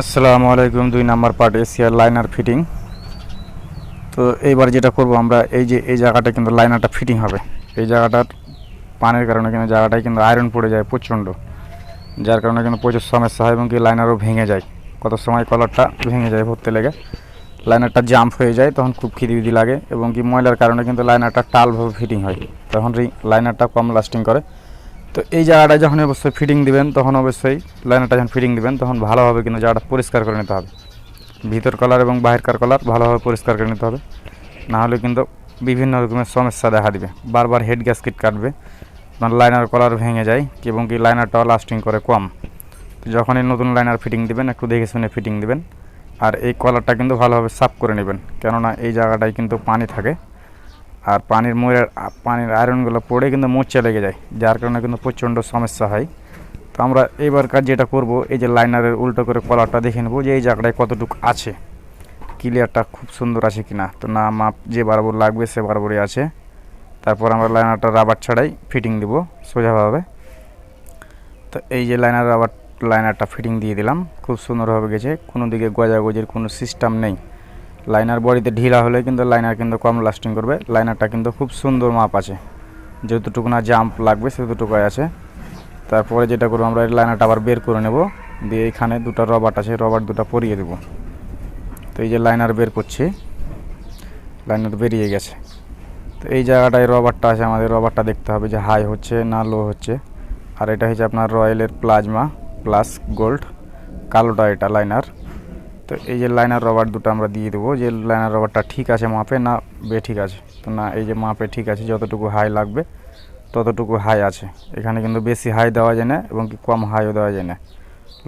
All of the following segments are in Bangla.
আসসালামু আলাইকুম, দুই নাম্বার পার্ট এশিয়ার লাইনার ফিটিং তো এইবার যেটা করব আমরা, এই যে, এই জায়গাটা কিন্তু লাইনারটা ফিটিং হবে। এই জায়গাটার পানির কারণে কিন্তু জায়গাটায় কিন্তু আয়রন পড়ে যায় প্রচণ্ড। যার কারণে কিন্তু প্রচুর সমস্যা হয় এবং কি লাইনারও ভেঙে যায়। কত সময় কলারটা ভেঙে যায় ভরতে লেগে। লাইনারটা জাম্প হয়ে যায়, তখন খুব খিদিবিদি লাগে এবং কি ময়লার কারণে কিন্তু লাইনারটা টালভাবে ফিটিং হয়। তখন লাইনারটা কম লাস্টিং করে। তো এই জায়গাটায় যখন অবশ্যই ফিটিং দিবেন, তখন অবশ্যই লাইনারটা যখন ফিটিং দিবেন, তখন ভালোভাবে কিন্তু জায়গাটা পরিষ্কার করে নিতে হবে। ভিতর কলার এবং বাহিরকার কলার ভালোভাবে পরিষ্কার করে নিতে হবে। না হলে কিন্তু বিভিন্ন রকমের সমস্যা দেখা দিবে। বারবার হেড গ্যাসকিট কাটবে, তখন লাইনার কলার ভেঙে যায় এবং কি লাইনারটাও লাস্টিং করে কম। যখনই নতুন লাইনার ফিটিং দিবেন, একটু দেখে শুনে ফিটিং দিবেন। আর এই কলারটা কিন্তু ভালোভাবে সাফ করে নেবেন। কেননা এই জায়গাটায় কিন্তু পানি থাকে। আর পানির ময়ের পানির আয়রনগুলো পড়ে কিন্তু মোচে লেগে যায়, যার কারণে কিন্তু প্রচণ্ড সমস্যা হয়। তো আমরা এবার কাজ যেটা করব, এই যে লাইনারের উল্টো করে কলারটা দেখে নেব যে এই জায়গাটায় কতটুকু আছে। ক্লিয়ারটা খুব সুন্দর আছে কিনা। তো না, মাপ যে বরাবর লাগবে সে বরাবরই আছে। তারপর আমরা লাইনারটা রাবার ছাড়াই ফিটিং দিব সোজাভাবে। তো এই যে লাইনার রাবার, লাইনারটা ফিটিং দিয়ে দিলাম। খুব সুন্দরভাবে গেছে। কোনো দিকে গজাগজির কোনো সিস্টেম নেই। লাইনার বডিতে ঢিলা হলে কিন্তু লাইনার কিন্তু কম লাস্টিং করবে। লাইনারটা কিন্তু খুব সুন্দর মাপ আছে। যতটুকু না জাম্প লাগবে সেতটুকু আছে। তারপরে যেটা করব আমরা, এই লাইনারটা আবার বের করে নেব। দিয়ে এখানে দুটো রবার আছে রবার দুটো পরিয়ে দেবো। তো এই যে লাইনার বের করছি লাইনার বেরিয়ে গেছে। তো এই জায়গাটায় রবারটা আছে, আমাদের রবারটা দেখতে হবে যে হাই হচ্ছে না লো হচ্ছে। আর এটা হচ্ছে আপনার রয়্যালের প্লাজমা প্লাস গোল্ড কালোটা এটা লাইনার তো এই যে লাইনার রবার দুটো আমরা দিয়ে দেবো। যে লাইনার রবারটা ঠিক আছে মাপে না বে ঠিক আছে? তো না, এই যে মাপে ঠিক আছে, যতটুকু হাই লাগবে, ততটুকু হাই আছে। এখানে কিন্তু বেশি হাই দেওয়া যায় না এবং কি কম হাইও দেওয়া যায় না।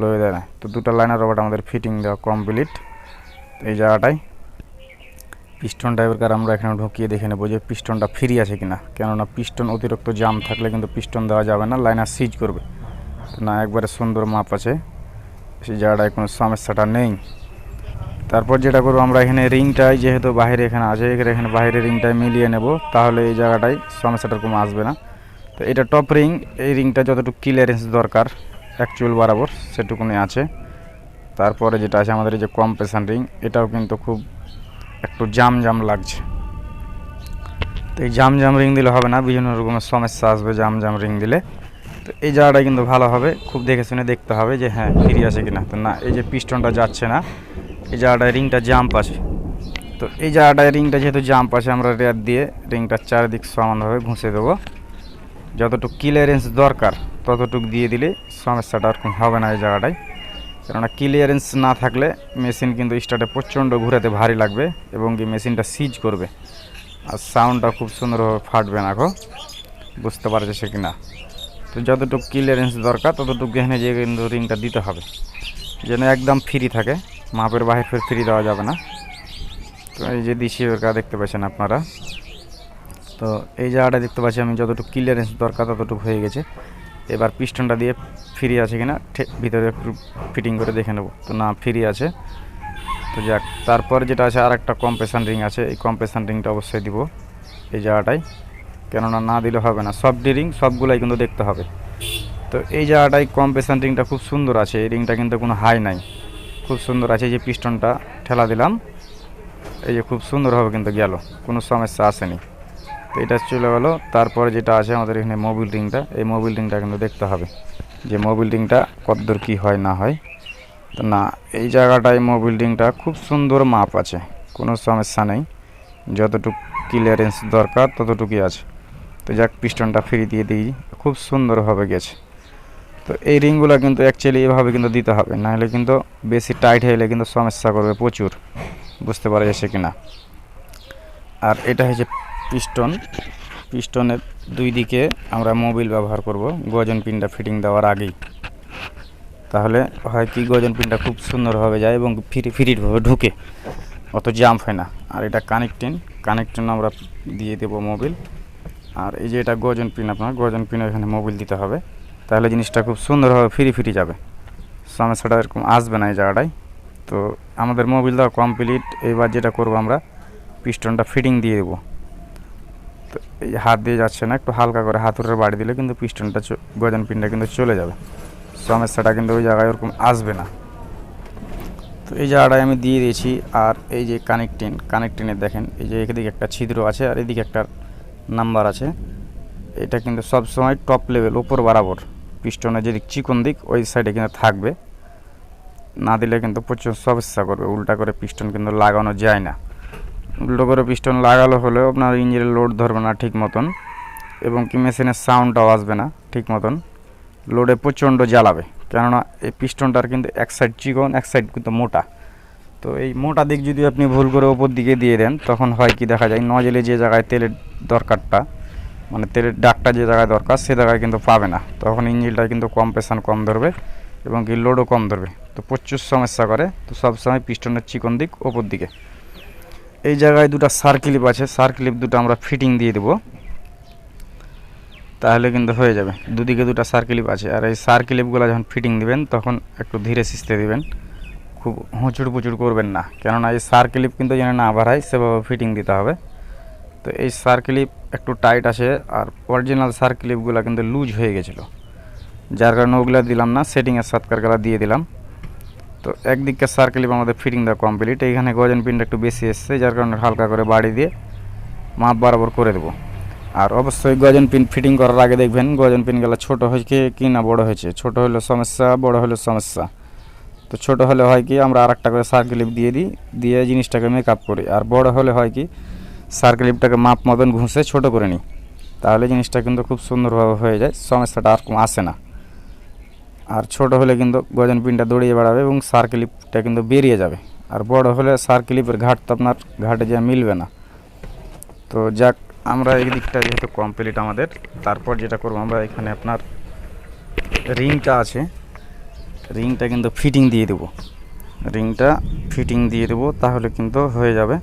লোয়ে দেয় না। তো দুটো লাইনার রবারটা আমাদের ফিটিং দেওয়া কমপ্লিট এই জায়গাটায় পিস্টন ড্রাইভারকার আমরা এখানে ঢুকিয়ে দেখে নেব যে পিস্টনটা ফ্রি আছে কিনা। কেননা পিস্টন অতিরিক্ত জাম থাকলে কিন্তু পিস্টন দেওয়া যাবে না লাইনার সিজ করবে। না, একবারে সুন্দর মাপ আছে। সেই জায়গাটায় কোনো সমস্যাটা নেই। তারপর যেটা করব, আমরা এখানে রিংটাই যেহেতু বাইরে এখানে আছে, এখানে বাইরে রিংটাই মিলিয়ে নেব, তাহলে এই জায়গাটায় সমস্যাটা কোনো আসবে না। তো এটা টপ রিং এই রিংটা যতটুকু ক্লিয়ারেন্স দরকার অ্যাকচুয়াল বরাবর সেটুকুনি আছে। তারপরে যেটা আছে আমাদের এই যে কম্প্রেশন রিং এটাও কিন্তু খুব একটু জাম জাম লাগছে। তো এই জাম জাম রিং দিলে হবে না, বিভিন্ন রকমের সমস্যা আসবে জাম জাম রিং দিলে। তো এই জায়গাটা কিন্তু ভালো হবে, খুব দেখে শুনে দেখতে হবে যে হ্যাঁ ফ্রি আছে কিনা। তো না, এই যে পিস্টনটা যাচ্ছে না এই জায়গাটায় রিংটা জাম্প আছে। তো এই জায়গাটায় রিংটা যেহেতু জাম্প আছে, আমরা রেয়ার দিয়ে রিংটার চারিদিক সমানভাবে ঘুষে দেবো। যতটুকু ক্লিয়ারেন্স দরকার, ততটুকু দিয়ে দিলে সমস্যাটা আর হবে না এই জায়গাটায়। কেননা ক্লিয়ারেন্স না থাকলে মেশিন কিন্তু স্টার্টে প্রচণ্ড ঘুরাতে ভারী লাগবে এবং কি মেশিনটা সিজ করবে। আর সাউন্ডটা খুব সুন্দরভাবে ফাটবে না গো। বুঝতে পারছে সে কিনা তো যতটুকু ক্লিয়ারেন্স দরকার, ততটুকু এখানে যে কিন্তু রিংটা দিতে হবে। যেন একদম ফ্রি থাকে। মাপের বাহির ফের ফ্রি দেওয়া যাবে না। তো এই যে দিশি বেরকা দেখতে পাচ্ছেন আপনারা। তো এই জায়গাটা দেখতে পাচ্ছি আমি, যতটুকু ক্লিয়ারেন্স দরকার ততটুকু হয়ে গেছে। এবার পিস্টনটা দিয়ে ফ্রি আছে কিনা ভিতরে একটু ফিটিং করে দেখে নেব। তো না ফ্রি আছে। তো যাক, তারপর যেটা আছে আর একটা কম্প্রেশন রিং আছে। এই কম্প্রেশন রিংটা অবশ্যই দিব এই জায়গাটায়। কেননা না দিলে হবে না। সব রিং সবগুলাই কিন্তু দেখতে হবে। তো এই জায়গাটায় কম্প্রেশন রিংটা খুব সুন্দর আছে। এই রিংটা কিন্তু কোনো হাই নাই। খুব সুন্দর আছে যে পিস্টনটা, ঠেলা দিলাম। এই যে খুব সুন্দরভাবে কিন্তু গেল, কোনো সমস্যা আসেনি। তো এটা চলে গেলো, তারপরে যেটা আছে আমাদের এখানে মোবিল রিংটা এই মোবিল রিংটা কিন্তু দেখতে হবে যে মোবিল রিংটা কতদূর কী হয়, না হয়। তো না, এই জায়গাটায় মোবিল রিংটা খুব সুন্দর মাপ আছে, কোনো সমস্যা নেই। যতটুকু ক্লিয়ারেন্স দরকার, ততটুকুই আছে। তো যাক, পিস্টনটা ফ্রি দিয়ে দিই, খুব সুন্দরভাবে গেছে। তো এই রিংগুলো কিন্তু অ্যাকচুয়ালি এভাবে কিন্তু দিতে হবে। নাহলে কিন্তু বেশি টাইট হলে কিন্তু সমস্যা করবে প্রচুর। বুঝতে পারা যাচ্ছে কি না আর এটা হচ্ছে পিস্টন পিস্টনের দুই দিকে আমরা মোবিল ব্যবহার করব, গজন পিনটা ফিটিং দেওয়ার আগেই। তাহলে হয় কি, গজন পিনটা খুব সুন্দরভাবে যায় এবং ফিরি ফিরিটভাবে ঢুকে। অত জাম্প হয় না। আর এটা কানেক্টিং কানেক্টিং আমরা দিয়ে দেবো মোবিল আর এই যে এটা গজন পিন আপনার, গজন পিন এখানে মোবিল দিতে হবে। তাহলে জিনিসটা খুব সুন্দরভাবে ফিরি ফিরি যাবে। সমস্যাটা এরকম আসবে না এই জায়গাটায়। তো আমাদের মোবিল দেওয়া কমপ্লিট এবার যেটা করব আমরা পিস্টনটা ফিটিং দিয়ে দেবো। তো এই হাত দিয়ে যাচ্ছে না, একটু হালকা করে হাতুড়ের বাড়ি দিলে কিন্তু পিস্টনটা গজন পিনটা কিন্তু চলে যাবে। সমস্যাটা কিন্তু ওই জায়গায় ওরকম আসবে না। তো এই জায়গাটায় আমি দিয়ে দিয়েছি, আর এই যে কানেক্টিং কানেক্টিংয়ে দেখেন, এই যে এদিকে একটা ছিদ্র আছে, আর এদিকে একটা নাম্বার আছে। এটা কিন্তু সব সময় টপ লেভেল উপর বরাবর। পিস্টনের যেদিক চিকন দিক, ওই সাইডে কিন্তু থাকবে। না দিলে কিন্তু প্রচুর সমস্যা করবে, উল্টা করে পিস্টন কিন্তু লাগানো যায় না। উল্টো করে পিস্টন লাগালো হলেও আপনার ইঞ্জিনের লোড ধরবে না ঠিক মতন, এবং কি মেশিনের সাউন্ডটাও আসবে না ঠিক মতন। লোডে প্রচণ্ড জ্বালাবে, কেননা এই পিস্টনটার কিন্তু এক সাইড চিকন, এক সাইড কিন্তু মোটা। তো এই মোটা দিক যদি আপনি ভুল করে ওপর দিকে দিয়ে দেন, তখন হয় কি দেখা যায় নজলে যে জায়গায় তেলের দরকারটা মানে তেলের ডাকটা যে জায়গায় দরকার, সে জায়গায় কিন্তু পাবে না। তখন ইঞ্জিনটা কিন্তু কম্প্রেশন কম ধরবে এবং কি লোডও কম ধরবে। তো প্রচুর সমস্যা করে, তো সবসময় পিস্টনের চিকন দিক ওপর দিকে। এই জায়গায় দুটো সার আছে, সার দুটো আমরা ফিটিং দিয়ে দেবো। তাহলে কিন্তু হয়ে যাবে। দুদিকে দুটো সার ক্লিপ আছে, আর এই সার ক্লিপগুলো যখন ফিটিং দিবেন, তখন একটু ধীরে সিস্তে দিবেন। খুব হুঁচুড় পুচুড় করবেন না। কেননা এই সার কিন্তু যেন না বাড়ায়, সেভাবে ফিটিং দিতে হবে। তো এই সার ক্লিপ একটু টাইট আছে আর অরিজিনাল সার ক্লিপগুলো কিন্তু লুজ হয়ে গেছিল। যার কারণে ওগুলো দিলাম না সেটিংয়ের সাতকারগুলো দিয়ে দিলাম। তো একদিককার সার ক্লিপ আমাদের ফিটিং দেওয়া কমপ্লিট এইখানে গজন পিনটা একটু বেশি এসছে, যার কারণে হালকা করে বাড়ি দিয়ে মাপ বরাবর করে দেবো। আর অবশ্যই গজন পিন ফিটিং করার আগে দেখবেন, গজন পিনগুলো ছোট হয়েছে কি না বড় হয়েছে। ছোট হলে সমস্যা, বড় হলে সমস্যা। তো ছোট হলে হয় কি, আমরা আর একটা করে সার ক্লিপ দিয়ে দিই, দিয়ে জিনিসটাকে মেকআপ করি। আর বড় হলে হয় কি সার ক্লিপটাকে মাপ মতন ঘুষে ছোট করে নিই। তাহলে জিনিসটা কিন্তু খুব সুন্দরভাবে হয়ে যায়, সমস্যাটা আর আসে না। আর ছোট হলে কিন্তু গজন পিনটা দৌড়িয়ে বেড়াবে এবং সার ক্লিপটা কিন্তু বেরিয়ে যাবে। আর বড় হলে সার ক্লিপের ঘাট তো আপনার ঘাটে যা মিলবে না। তো যাক, আমরা এই দিকটা যেহেতু কমপ্লিট আমাদের, তারপর যেটা করব আমরা এখানে আপনার রিংটা আছে। রিংটা কিন্তু ফিটিং দিয়ে দেবো। রিংটা ফিটিং দিয়ে দেবো, তাহলে কিন্তু হয়ে যাবে।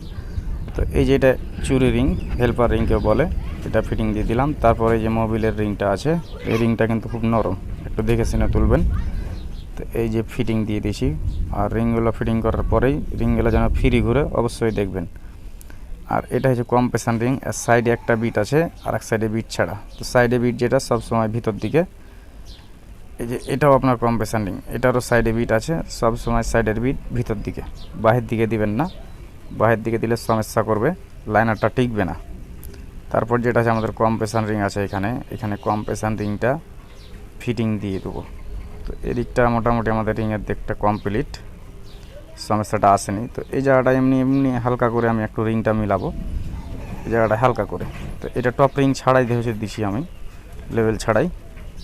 তো এই যে এটা চুরি রিং হেল্পার রিংকে বলে, এটা ফিটিং দিয়ে দিলাম। তারপরে যে মোবিলের রিংটা আছে, এই রিংটা কিন্তু খুব নরম, একটু দেখে শুনে তুলবেন। তো এই যে ফিটিং দিয়ে দিয়েছি, আর রিংগুলো ফিটিং করার পরেই রিংগুলো যেন ফ্রি ঘুরে অবশ্যই দেখবেন। আর এটা হচ্ছে কম্প্রেশন রিং আর সাইডে একটা বিট আছে, আর এক সাইডে বিট ছাড়া। তো সাইডে বিট যেটা সব সময় ভিতর দিকে। এই যে এটাও আপনার কম্প্রেশন রিং এটারও সাইডে বিট আছে সব সময় সাইডের বিট ভিতর দিকে, বাহির দিকে দিবেন না। বাহির দিকে দিলে সমস্যা করবে, লাইনারটা টিকবে না। তারপর যেটা আছে, আমাদের কম্প্রেশন রিং আছে এখানে। এখানে কম্প্রেশন রিংটা ফিটিং দিয়ে দেবো। তো এদিকটা মোটামুটি আমাদের রিংয়ের দিকটা কমপ্লিট সমস্যাটা আসেনি। তো এই জায়গাটা এমনি এমনি হালকা করে আমি একটু রিংটা মিলাবো। এই জায়গাটা হালকা করে। তো এটা টপ রিং ছাড়াই হচ্ছে দিছি আমি লেভেল ছাড়াই।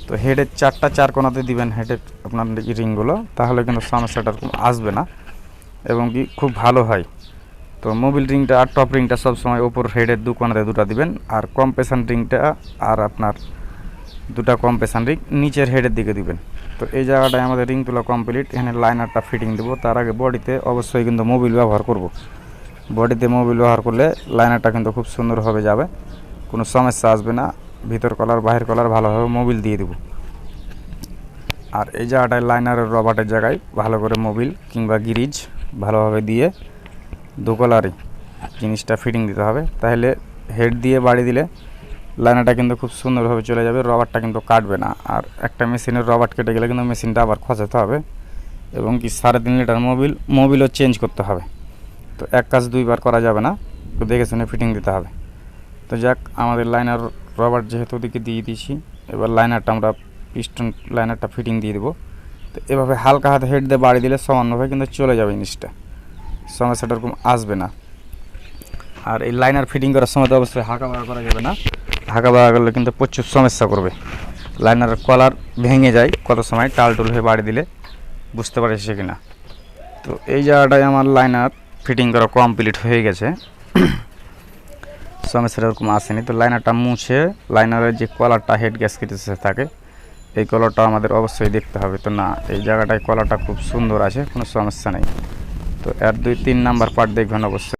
তো হেডের চারটা চার কোনাতে দিবেন হেডের আপনার রিংগুলো তাহলে কিন্তু সমস্যাটা আসবে না। এবং কি খুব ভালো হয়। তো মোবিল রিংটা আর টপ রিংটা সবসময় ওপর হেডের দু কোনাতে দুটো দিবেন। আর কম্প্রেশন রিংটা আর আপনার দুটা কম্প্রেশন রিং নিচের হেডের দিকে দিবেন। তো এই জায়গাটায় আমাদের রিং তোলা কমপ্লিট এখানে লাইনারটা ফিটিং দেবো। তার আগে বডিতে অবশ্যই কিন্তু মোবিল ব্যবহার করব। বডিতে মোবিল ব্যবহার করলে লাইনারটা কিন্তু খুব সুন্দরভাবে যাবে। কোনো সমস্যা আসবে না। ভিতর কলার বাহির কলার ভালোভাবে মোবিল দিয়ে দেবো। আর এই জায়গাটায় লাইনারের রবারের জায়গায় ভালো করে মোবিল কিংবা গিরিজ ভালোভাবে দিয়ে দু কলারই জিনিসটা ফিটিং দিতে হবে। তাহলে হেড দিয়ে বাড়ি দিলে লাইনারটা কিন্তু খুব সুন্দরভাবে চলে যাবে রবারটা কিন্তু কাটবে না। আর একটা মেশিনের রবার কেটে গেলে কিন্তু মেশিনটা আবার খসাতে হবে এবং কি সাড়ে তিন লিটার মোবিল মোবিলও চেঞ্জ করতে হবে। তো এক কাজ দুইবার করা যাবে না একটু দেখে শুনে ফিটিং দিতে হবে। তো যাক, আমাদের লাইনার রবার যেহেতু ওদিকে দিয়ে দিয়েছি, এবার লাইনারটা আমরা পিস্টন লাইনারটা ফিটিং দিয়ে দেবো। তো এভাবে হালকা হাতে হেড দিয়ে বাড়ি দিলে সামান্যভাবে কিন্তু চলে যাবে জিনিসটা। সমস্যাটা এরকম আসবে না। আর এই লাইনার ফিটিং করার সময় তো অবশ্যই হাঁকা বাঁকা করা যাবে না। হাঁকা বাঁকা করলে কিন্তু প্রচুর সমস্যা করবে। লাইনারের কলার ভেঙে যায় কত সময়, টাল টুল হয়ে বাড়ি দিলে বুঝতে পারে সে কিনা। তো এই জায়গাটায় আমার লাইনার ফিটিং করা কমপ্লিট হয়ে গেছে। সমস্যাটা ওরকম আসেনি। তো লাইনারটা মুছে লাইনারের যে কলারটা হেড গ্যাসকেটের সাথে থাকে, এই কলারটা আমাদের অবশ্যই দেখতে হবে। তো না, এই জায়গাটায় কলারটা খুব সুন্দর আছে, কোনো সমস্যা নেই। তো এর দুই তিন নাম্বার পার্ট দেখবেন অবশ্যই।